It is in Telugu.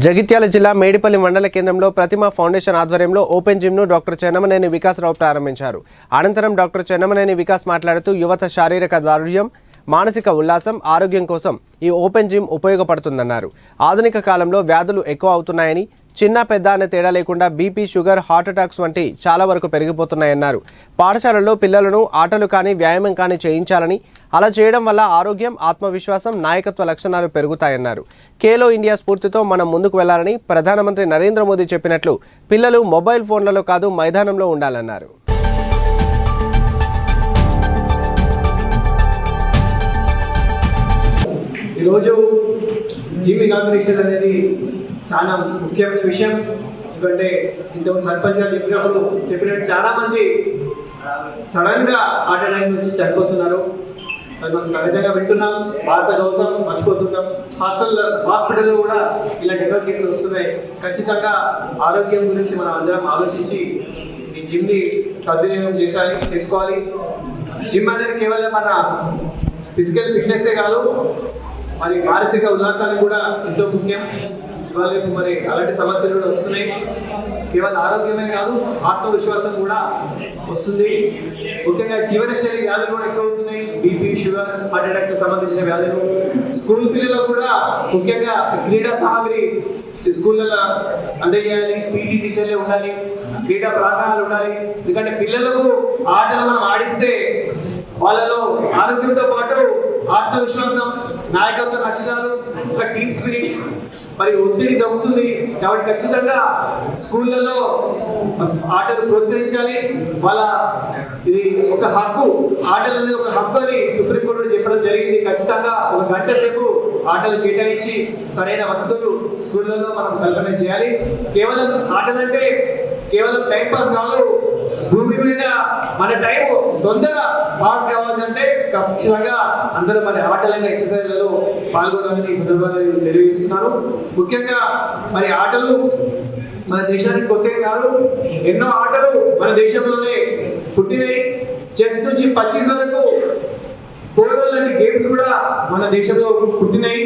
జగిత్యాల జిల్లా మేడిపల్లి మండల కేంద్రంలో ప్రతిమ ఫౌండేషన్ ఆధ్వర్యంలో ఓపెన్ జిమ్ను డాక్టర్ చెన్నమనేని వికాసరావు ప్రారంభించారు. అనంతరం డాక్టర్ చెన్నమనేని వికాస్ మాట్లాడుతూ యువత శారీరక దారుఢ్యం మానసిక ఉల్లాసం ఆరోగ్యం కోసం ఈ ఓపెన్ జిమ్ ఉపయోగపడుతుందన్నారు. ఆధునిక కాలంలో వ్యాధులు ఎక్కువ అవుతున్నాయని చిన్న పెద్ద అనే తేడా లేకుండా బీపీ షుగర్ హార్ట్ అటాక్స్ వంటి చాలా వరకు పెరిగిపోతున్నాయన్నారు. పాఠశాలల్లో పిల్లలను ఆటలు కానీ వ్యాయామం కానీ చేయించాలని అలా చేయడం వల్ల ఆరోగ్యం ఆత్మవిశ్వాసం నాయకత్వ లక్షణాలు పెరుగుతాయన్నారు. కేలో ఇండియా స్ఫూర్తితో మనం ముందుకు వెళ్ళాలని ప్రధానమంత్రి నరేంద్ర మోదీ చెప్పినట్లు పిల్లలు మొబైల్ ఫోన్లలో కాదు మైదానంలో ఉండాలన్నారు. ఈరోజు జిమ్ ఇనాగ్రేషన్ అనేది చాలా ముఖ్యమైన విషయం. ఎందుకంటే ఇంతకు సర్పంచ్ గారు చెప్పినప్పుడు చెప్పినట్టు చాలా మంది సడన్గా హార్ట్ అటాక్ నుంచి చనిపోతున్నారు. అది మనం సహజంగా వింటున్నాం వార్త చదువుతాం మర్చిపోతున్నాం హాస్టల్ హాస్పిటల్లో కూడా ఇలాంటి ఎన్నో కేసులు వస్తున్నాయి. ఖచ్చితంగా ఆరోగ్యం గురించి మనం అందరం ఆలోచించి ఈ జిమ్ని సద్వినియోగం చేసాలి చేసుకోవాలి. జిమ్ అనేది కేవలం మన ఫిజికల్ ఫిట్నెస్సే కాదు మరి మానసిక ఉల్లాసానికి కూడా ఎంతో ముఖ్యం. ఇవాళ రేపు మరి అలాంటి సమస్యలు కూడా వస్తున్నాయి. కేవలం ఆరోగ్యమే కాదు ఆత్మవిశ్వాసం కూడా వస్తుంది. ముఖ్యంగా జీవనశైలి వ్యాధులు కూడా ఎక్కువ అవుతున్నాయి బీపీ షుగర్ హార్ట్ అటాక్ సంబంధించిన వ్యాధులు. స్కూల్ పిల్లలకు కూడా ముఖ్యంగా క్రీడా సామాగ్రి ఈ స్కూళ్ళలో అందజేయాలి. పీటీ టీచర్లే ఉండాలి. క్రీడా ప్రాంగణాలు ఉండాలి. ఎందుకంటే పిల్లలకు ఆటలు మనం ఆడిస్తే వాళ్ళలో ఆరోగ్యంతో పాటు ఆత్మవిశ్వాసం నాయకత్వ లక్షణాలు ఒక టీమ్ స్పిరిట్ మరి ఒత్తిడి తగ్గుతుంది. కాబట్టి ఖచ్చితంగా స్కూళ్ళలో ఆటలు ప్రోత్సహించాలి. వాళ్ళ ఇది ఒక హక్కు ఆటలు అనేది ఒక హక్కు అని సుప్రీంకోర్టు చెప్పడం జరిగింది. ఖచ్చితంగా ఒక గంట సేపు ఆటలు కేటాయించి సరైన వసతులు స్కూళ్ళలో మనం కల్పన చేయాలి. కేవలం ఆటలంటే కేవలం టైం పాస్ కాదు. భూమి మీద మన టైం తొందర పాస్ కావాలంటే ఖచ్చితంగా అందరూ మరి ఆటలైన ఎక్సర్సైజ్లలో పాల్గొనాలని ఈ సందర్భంగా నేను తెలియజేస్తున్నాను. ముఖ్యంగా మరి ఆటలు మన దేశానికి కొత్త కాదు ఎన్నో ఆటలు మన దేశంలోనే పుట్టినవి. చెస్ నుంచి పచ్చీస్ వరకు పోలో లాంటి గేమ్స్ కూడా మన దేశంలో పుట్టినాయి